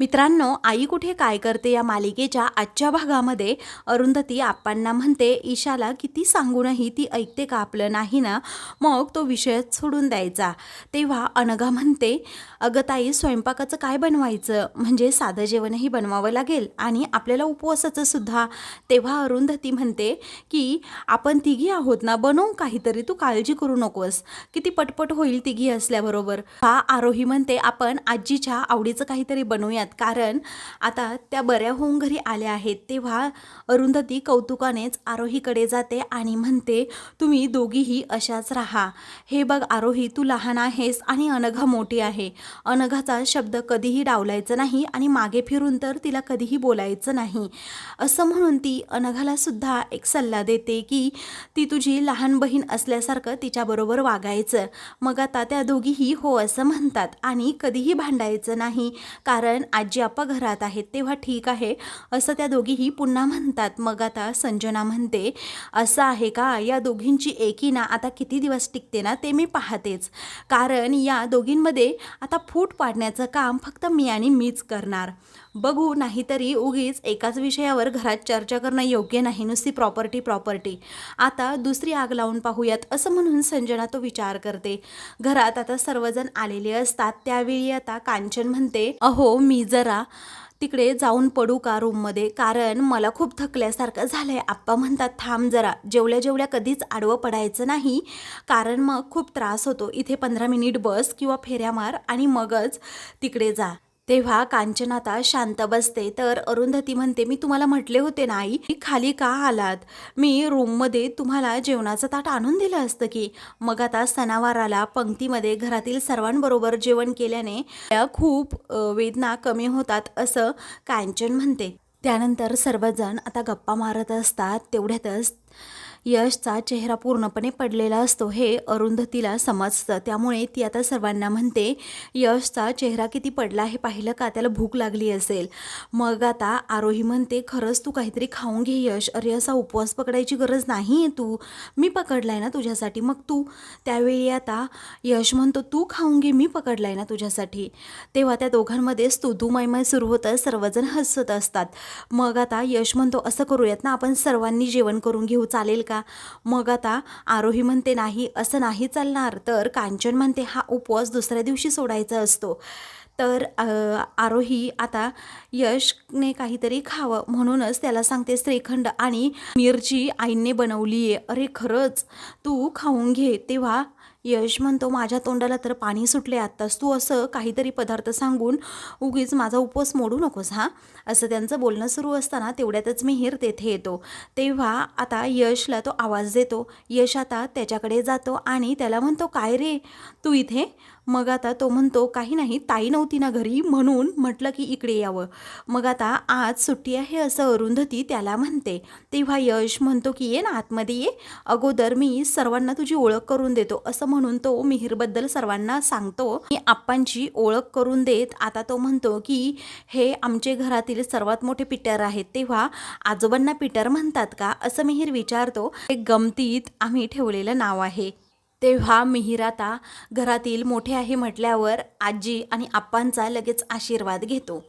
मित्रांनो आई कुठे काय करते या मालिकेच्या आजच्या भागामध्ये? अरुंधती आप्पांना म्हणते ईशाला किती सांगूनही ती ऐकते का आपलं नाही ना? मग तो विषयच सोडून द्यायचा. तेव्हा अनघा म्हणते अगं ताई स्वयंपाकाचं काय बनवायचं? म्हणजे साधं जेवणही बनवावं लागेल आणि आपल्याला उपवासाचं सुद्धा. तेव्हा अरुंधती म्हणते की आपण तिघी आहोत ना बनवू काहीतरी तू काळजी करू नकोस. किती पटपट होईल तिघी असल्याबरोबर. हा आरोही म्हणते आपण आजीच्या आवडीचं काहीतरी बनवूयात कारण आता त्या बऱ्या होऊन घरी आल्या आहेत तेव्हा अरुंधती कौतुकानेच आरोहीकडे जाते आणि म्हणते तुम्ही दोघीही अशाच राहा. हे बघ आरोही तू लहान आहेस आणि अनघा मोठी आहे. अनघाचा शब्द कधीही डावलायचा नाही आणि मागे फिरून तर तिला कधीही बोलायचं नाही. असं म्हणून ती अनघाला सुद्धा एक सल्ला देते की ती तुझी लहान बहीण असल्यासारखं तिच्याबरोबर वागायचं. मग आता त्या दोघीही हो असं म्हणतात आणि कधीही भांडायचं नाही. कारण आजी आप्पा घरात आहेत तेव्हा ठीक आहे असं त्या दोघीही पुन्हा म्हणतात. मग आता संजना म्हणते असं आहे का? या दोघींची एकी ना आता किती दिवस टिकते ना ते मी पाहतेच. कारण या दोघींमध्ये आता फूट पाडण्याचं काम फक्त मी आणि मीच करणार. बघू नाहीतरी उगीच एकाच विषयावर घरात चर्चा करणं योग्य नाही. नुसती प्रॉपर्टी प्रॉपर्टी आता दुसरी आग लावून पाहूयात असं म्हणून संजना तो विचार करते. घरात आता सर्वजण आलेले असतात त्यावेळी आता कांचन म्हणते अहो मी जरा तिकडे जाऊन पडू का रूममध्ये कारण मला खूप थकल्यासारखं झालं आहे आप्पा म्हणतात थांब जरा जेवल्या जेवल्या कधीच आडवं पडायचं नाही. कारण मग खूप त्रास होतो. इथे पंधरा मिनिट बस किंवा फेऱ्या मार आणि मगच तिकडे जा. तेव्हा कांचन आता शांत बसते. तर अरुंधती म्हणते मी तुम्हाला म्हटले होते ना आई की खाली का आलात? मी रूममध्ये तुम्हाला जेवणाचं ताट आणून दिलं असतं की? मग आता सणावाराला पंक्तीमध्ये घरातील सर्वांबरोबर जेवण केल्याने खूप वेदना कमी होतात असं कांचन म्हणते. त्यानंतर सर्वजण आता गप्पा मारत असतात तेवढ्यातच यशचा चेहरा पूर्णपणे पडलेला असतो हे अरुंधतीला समजतं. त्यामुळे ती आता सर्वांना म्हणते यशचा चेहरा किती पडला हे पाहिलं का? त्याला भूक लागली असेल. मग आता आरोही म्हणते खरंच तू काहीतरी खाऊन घे यश. अरे असा उपवास पकडायची गरज नाही आहे तू. मी पकडलाय ना तुझ्यासाठी. मग तू. त्यावेळी आता यश म्हणतो तू खाऊन घे. मी पकडलाय ना तुझ्यासाठी. तेव्हा त्या दोघांमध्येच तू मायमाय सुरू होतं. सर्वजण हसत असतात. मग आता यश म्हणतो असं करूयात ना. आपण सर्वांनी जेवण करून घेऊ. चालेल का? मग आता आरोही म्हणते नाही असं नाही चालणार. तर कांचन म्हणते हा उपवास दुसऱ्या दिवशी सोडायचा असतो. तर आरोही आता यशने काहीतरी खावं म्हणूनच त्याला सांगते श्रीखंड आणि मिरची आईने बनवली आहे अरे खरंच? तू खाऊन घे. तेव्हा यश म्हणतो माझ्या तोंडाला तर पाणी सुटले आत्ताच. तू असं काहीतरी पदार्थ सांगून उगीच माझा उपवास मोडू नकोस हां? असं त्यांचं बोलणं सुरू असताना तेवढ्यातच मिहीर तेथे येतो. तेव्हा आता यशला तो आवाज देतो. यश आता त्याच्याकडे जातो आणि त्याला म्हणतो काय रे? तू इथे? मग आता तो म्हणतो काही नाही ताई नव्हती ना घरी म्हणून म्हटलं की इकडे यावं. मग आता आज सुट्टी आहे असं अरुंधती त्याला म्हणते. तेव्हा यश म्हणतो की ये ना आतमध्ये ये. अगोदर मी सर्वांना तुझी ओळख करून देतो. असं म्हणून तो मिहीरबद्दल सर्वांना सांगतो की आप्पांची ओळख करून देत. आता तो म्हणतो की हे आमचे घरातील सर्वात मोठे पिटर आहेत. तेव्हा आजोबांना पिटर म्हणतात का? असं मिहीर विचारतो. हे गमतीत आम्ही ठेवलेलं नाव आहे. तेव्हा मिहीर आता घरातील मोठे आहे म्हटल्यावर आजी आणि आप्पांचा लगेच आशीर्वाद घेतो.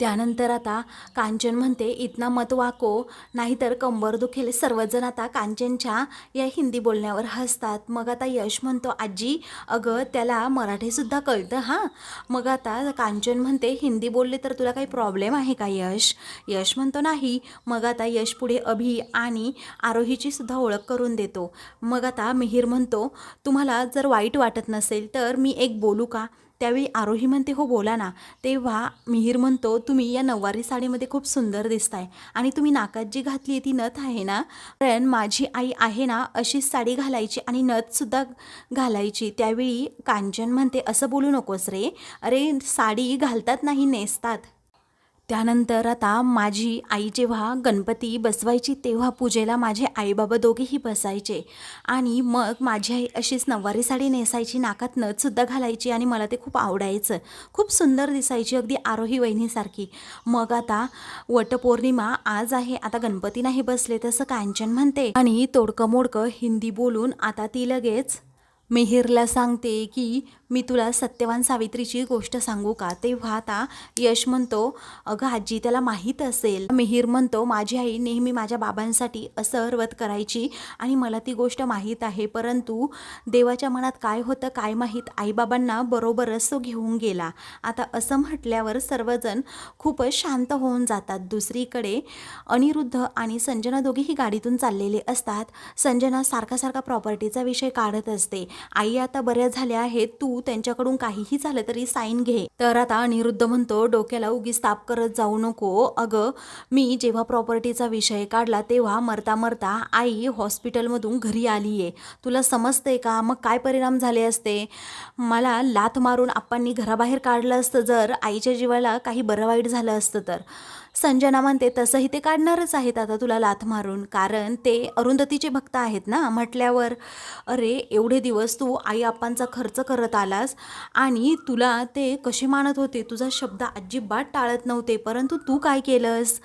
त्यानंतर आता कांचन म्हणते इतना मत वाको नाहीतर कंबर दुखेल. सर्वजण आता कांचनच्या या हिंदी बोलण्यावर हसतात. मग आता यश म्हणतो आजी अगं त्याला मराठीसुद्धा कळतं हां. मग आता कांचन म्हणते हिंदी बोलले तर तुला काही प्रॉब्लेम आहे का यश? यश म्हणतो नाही. मग आता यश पुढे अभि आणि आरोहीची सुद्धा ओळख करून देतो. मग आता मिहीर म्हणतो तुम्हाला जर वाईट वाटत नसेल तर मी एक बोलू का? त्यावेळी आरोही म्हणते हो बोला ना. तेव्हा मिहीर म्हणतो तुम्ही या नऊवारी साडीमध्ये खूप सुंदर दिसताय आणि तुम्ही नाकात जी घातली आहे ती नथ आहे ना कारण माझी आई आहे ना अशीच साडी घालायची आणि नथसुद्धा घालायची. त्यावेळी कांचन म्हणते असं बोलू नकोस रे. अरे साडी घालतात नाही नेसतात. त्यानंतर आता माझी आई जेव्हा गणपती बसवायची तेव्हा पूजेला माझे आईबाबा दोघेही बसायचे. आणि मग माझी आई अशीच नऊवारी साडी नेसायची नाकात नथसुद्धा घालायची आणि मला ते खूप आवडायचं. खूप सुंदर दिसायची अगदी आरोही वहिनीसारखी. मग आता वटपौर्णिमा आज आहे आता गणपती नाही बसले तसं कांचन म्हणते. आणि तोडकं मोडकं हिंदी बोलून आता ती लगेच मिहिरला सांगते की मी तुला सत्यवान सावित्रीची गोष्ट सांगू का? तेव्हा आता यश म्हणतो अगं आजी त्याला माहीत असेल. मिहीर म्हणतो माझी आई नेहमी माझ्या बाबांसाठी असं व्रत करायची आणि मला ती गोष्ट माहीत आहे. परंतु देवाच्या मनात काय होतं काय माहीत आईबाबांना बरोबरच तो घेऊन गेला. आता असं म्हटल्यावर सर्वजण खूपच शांत होऊन जातात. दुसरीकडे अनिरुद्ध आणि संजना दोघेही गाडीतून चाललेले असतात. संजना सारखा सारखा प्रॉपर्टीचा विषय काढत असते. आई आता बऱ्या झाल्या आहेत. तू त्यांच्याकडून काहीही झालं तरी साईन घे. तर आता अनिरुद्ध म्हणतो डोक्याला उगीच ताप करत जाऊ नको. अगं मी जेव्हा प्रॉपर्टीचा विषय काढला तेव्हा मरता मरता आई हॉस्पिटलमधून घरी आली आहे तुला समजते का? मग काय परिणाम झाले असते? मला लाथ मारून आप्पांनी घराबाहेर काढलं असतं जर आईच्या जीवाला काही बरं वाईट झालं असतं तर. संजना म्हणते तसंही ते काढणारच आहेत आता तुला लाथ मारून. कारण ते अरुंधतीचे भक्त आहेत ना म्हटल्यावर अरे एवढे दिवस तू आई आप्पांचा खर्च करत आलास आणि तुला ते कसे मानत होते? तुझा शब्द अजिबात टाळत नव्हते. परंतु तू काय केलंस?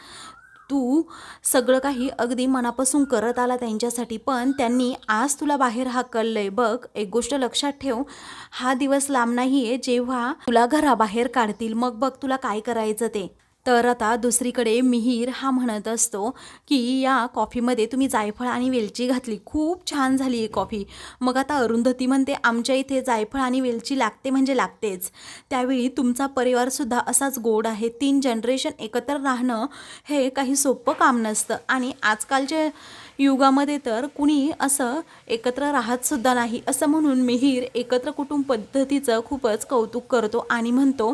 तू सगळं काही अगदी मनापासून करत आला त्यांच्यासाठी. पण त्यांनी आज तुला बाहेर हाकललंय. बघ एक गोष्ट लक्षात ठेव. हा दिवस लांब नाही आहे जेव्हा तुला घराबाहेर काढतील मग बघ तुला काय करायचं ते. तर आता दुसरीकडे मिहीर हा म्हणत असतो की या कॉफीमध्ये तुम्ही जायफळ आणि वेलची घातली. खूप छान झाली आहे कॉफी. मग आता अरुंधती म्हणते आमच्या इथे जायफळ आणि वेलची लागते म्हणजे लागतेच. त्यावेळी तुमचा परिवारसुद्धा असाच गोड आहे. तीन जनरेशन एकत्र राहणं हे काही सोपं काम नसतं. आणि आजकालच्या युगामध्ये तर कुणी असं एकत्र राहतसुद्धा नाही. असं म्हणून मिहीर एकत्र कुटुंब पद्धतीचं खूपच कौतुक करतो आणि म्हणतो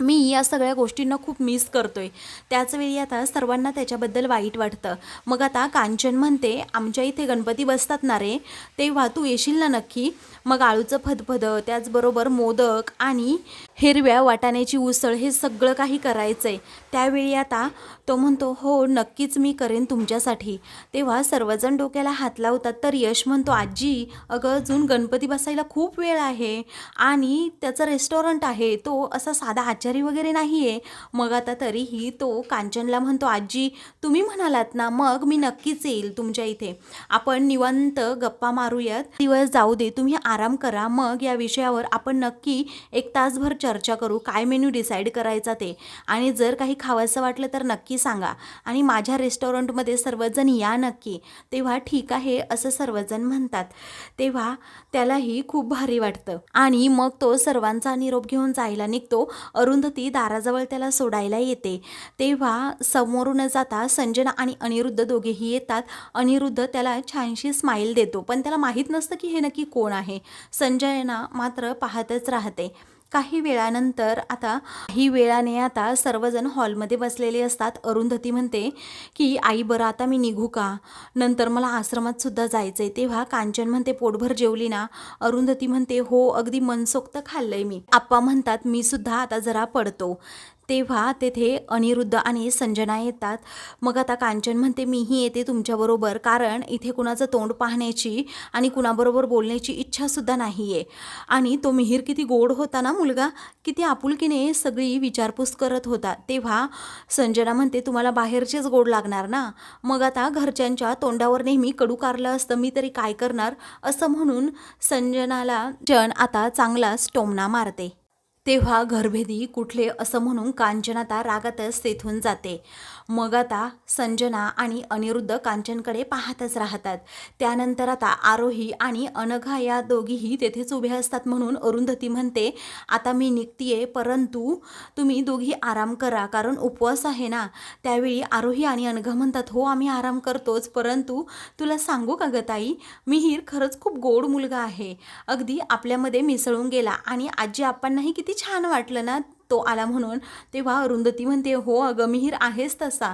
मी या सगळ्या गोष्टींना खूप मिस करतो आहे त्याचवेळी आता सर्वांना त्याच्याबद्दल वाईट वाटतं. मग आता कांचन म्हणते आमच्या इथे गणपती बसतात ना रे? तेव्हा तू येशील ना नक्की? मग आळूचं फदफदं त्याचबरोबर मोदक आणि हिरव्या वाटाण्याची उसळ हे सगळं काही करायचं आहे त्यावेळी आता तो म्हणतो हो नक्कीच मी करेन तुमच्यासाठी. तेव्हा सर्वजण डोक्याला हात लावतात तर यश म्हणतो आजी अगं अजून गणपती बसायला खूप वेळ आहे आणि त्याचं रेस्टॉरंट आहे तो असा साधा आचारी वगैरे नाही आहे मग आता तरीही तो कांचनला म्हणतो आजी तुम्ही म्हणालात ना मग मी नक्कीच येईल तुमच्या इथे. आपण निवांत गप्पा मारूयात. दिवस जाऊ दे तुम्ही आराम करा. मग या विषयावर आपण नक्की एक तासभर चर्चा करू. काय मेन्यू डिसाईड करायचा ते. आणि जर काही खावंसं वाटलं तर नक्की सांगा. आणि माझ्या रेस्टॉरंटमध्ये सर्वजण या नक्की. तेव्हा ठीक आहे असं सर्वजण म्हणतात. तेव्हा त्यालाही खूप भारी वाटतं. आणि मग तो सर्वांचा निरोप घेऊन जायला निघतो. अरुण अरुंधती दाराजवळ त्याला सोडायला येते. तेव्हा समोरून जाता संजना आणि अनिरुद्ध दोघेही येतात. अनिरुद्ध त्याला छानशी स्माईल देतो. पण त्याला माहीत नसतं की हे नक्की कोण आहे. संजयना मात्र पाहतच राहते. काही वेळानंतर आता काही वेळाने आता सर्वजण हॉलमध्ये बसलेले असतात. अरुंधती म्हणते की आई बरं आता मी निघू का? नंतर मला आश्रमात सुद्धा जायचं आहे तेव्हा कांचन म्हणते पोटभर जेवली ना? अरुंधती म्हणते हो अगदी मनसोक्त खाल्लंय मी. आप्पा म्हणतात मी सुद्धा आता जरा पडतो. तेव्हा तेथे अनिरुद्ध आणि संजना येतात. मग आता कांचन म्हणते मीही येते तुमच्याबरोबर कारण इथे कुणाचं तोंड पाहण्याची आणि कुणाबरोबर बोलण्याची इच्छासुद्धा नाही आहे आणि तो मिहीर किती गोड होता ना मुलगा? किती आपुलकीने सगळी विचारपूस करत होता. तेव्हा संजना म्हणते तुम्हाला बाहेरचेच गोड लागणार ना? मग आता घरच्यांच्या तोंडावर नेहमी कडू कारलं असतं मी तरी काय करणार? असं म्हणून संजनाला जन आता चांगलाच टोमणा मारते. तेव्हा घरभेदी कुठले असं म्हणून कांचनाता रागातच तेथून जाते. मग आता संजना आणि अनिरुद्ध कांचनकडे पाहतच राहतात. त्यानंतर आता आरोही आणि अनघा या दोघीही तेथेच उभ्या असतात म्हणून अरुंधती म्हणते आता मी निघतीये परंतु तुम्ही दोघी आराम करा कारण उपवास आहे ना. त्यावेळी आरोही आणि अनघा म्हणतात हो आम्ही आराम करतोच परंतु तुला सांगू का गताई ताई? मिहीर खरंच खूप गोड मुलगा आहे. अगदी आपल्यामध्ये मिसळून गेला आणि आजी आप्पांनाही किती छान वाटलं ना? तो आला म्हणून तेव्हा अरुंधती म्हणते हो अगं मिहीर आहेस तसा.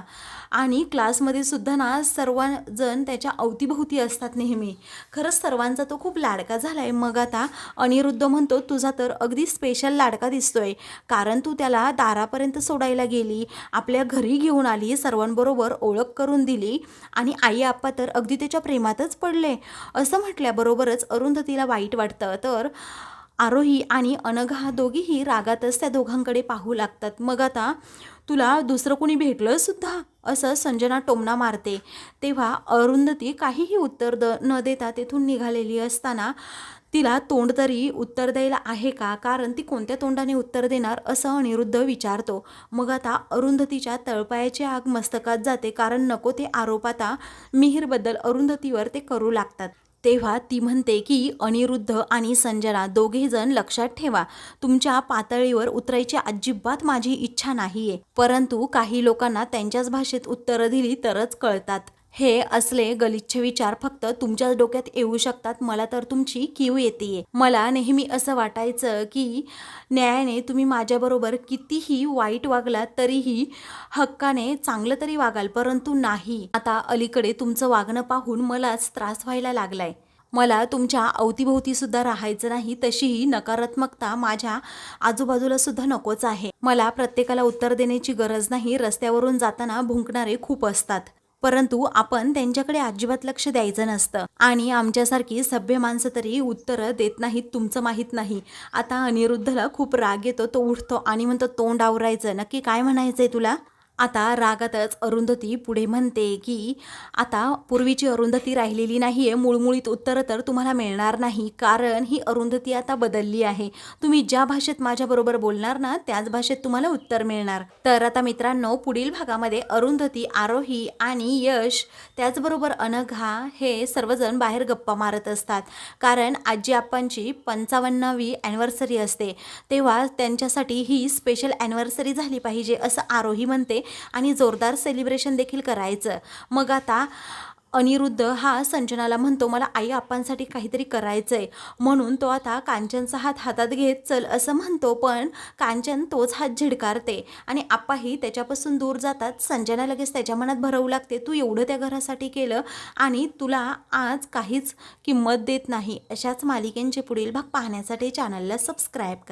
आणि क्लासमध्ये सुद्धा ना सर्वजण त्याच्या अवतीभोवती असतात नेहमी. खरंच सर्वांचा तो खूप लाडका झाला आहे मग आता अनिरुद्ध म्हणतो तुझा तर अगदी स्पेशल लाडका दिसतोय. कारण तू त्याला दारापर्यंत सोडायला गेली आपल्या घरी घेऊन आली सर्वांबरोबर ओळख करून दिली आणि आई आप्पा तर अगदी त्याच्या प्रेमातच पडले. असं म्हटल्याबरोबरच अरुंधतीला वाईट वाटतं. तर आरोही आणि अनघा दोघीही रागातच त्या दोघांकडे पाहू लागतात. मग आता तुला दुसरं कोणी भेटलं सुद्धा? असं संजना टोमणा मारते. तेव्हा अरुंधती काहीही उत्तर द न देता तेथून निघालेली असताना तिला तोंड तरी उत्तर द्यायला आहे का? कारण ती कोणत्या तोंडाने उत्तर देणार असं अनिरुद्ध विचारतो. मग आता अरुंधतीच्या तळपायाची आग मस्तकात जाते. कारण नको ते आरोप आता मिहीरबद्दल अरुंधतीवर ते करू लागतात. तेव्हा ती म्हणते की अनिरुद्ध आणि संजना दोघेजण लक्षात ठेवा. तुमच्या पातळीवर उतरायची अजिबात माझी इच्छा नाहीये. परंतु काही लोकांना त्यांच्याच भाषेत उत्तरं दिली तरच कळतात. हे असले गलिच्छ विचार फक्त तुमच्याच डोक्यात येऊ शकतात. मला तर तुमची कीव येते मला नेहमी असं वाटायचं की न्यायाने तुम्ही माझ्याबरोबर कितीही वाईट वागलात तरीही हक्काने चांगलं तरी वागाल परंतु नाही. आता अलीकडे तुमचं वागणं पाहून मलाच त्रास व्हायला लागलाय. मला तुमच्या अवतीभोवती सुद्धा राहायचं नाही तशीही नकारात्मकता माझ्या आजूबाजूला सुद्धा नकोच आहे. मला प्रत्येकाला उत्तर देण्याची गरज नाही. रस्त्यावरून जाताना भुंकणारे खूप असतात. परंतु आपण त्यांच्याकडे अजिबात लक्ष द्यायचं नसतं. आणि आमच्यासारखी सभ्य माणसं तरी उत्तरं देत नाहीत तुमचं माहीत नाही. आता अनिरुद्धला खूप राग येतो तो उठतो आणि म्हणतो तोंड आवरायचं. नक्की काय म्हणायचंय तुला? आता रागातच अरुंधती पुढे म्हणते की आता पूर्वीची अरुंधती राहिलेली नाही आहे मुळमुळीत उत्तरं तर तुम्हाला मिळणार नाही. कारण ही अरुंधती आता बदलली आहे. तुम्ही ज्या भाषेत माझ्याबरोबर बोलणार ना त्याच भाषेत तुम्हाला उत्तर मिळणार. तर आता मित्रांनो पुढील भागामध्ये अरुंधती आरोही आणि यश त्याचबरोबर अनघा हे सर्वजण बाहेर गप्पा मारत असतात. कारण आजी आप्पांची पंचावन्नावी ॲनिव्हर्सरी असते. तेव्हा त्यांच्यासाठी ही स्पेशल ॲनिव्हर्सरी झाली पाहिजे असं आरोही म्हणते. आणि जोरदार सेलिब्रेशन देखील करायचं. मग आता अनिरुद्ध हा संजनाला म्हणतो मला आई आप्पांसाठी काहीतरी करायचं आहे म्हणून तो आता कांचनचा हात हातात घेत चल असं म्हणतो. पण कांचन तोच हात झिडकारते आणि आप्पाही त्याच्यापासून दूर जातात. संजना लगेच त्याच्या मनात भरवू लागते तू एवढं त्या घरासाठी केलं आणि तुला आज काहीच किंमत देत नाही. अशाच मालिकेंचे पुढील भाग पाहण्यासाठी चॅनलला सबस्क्राईब करा.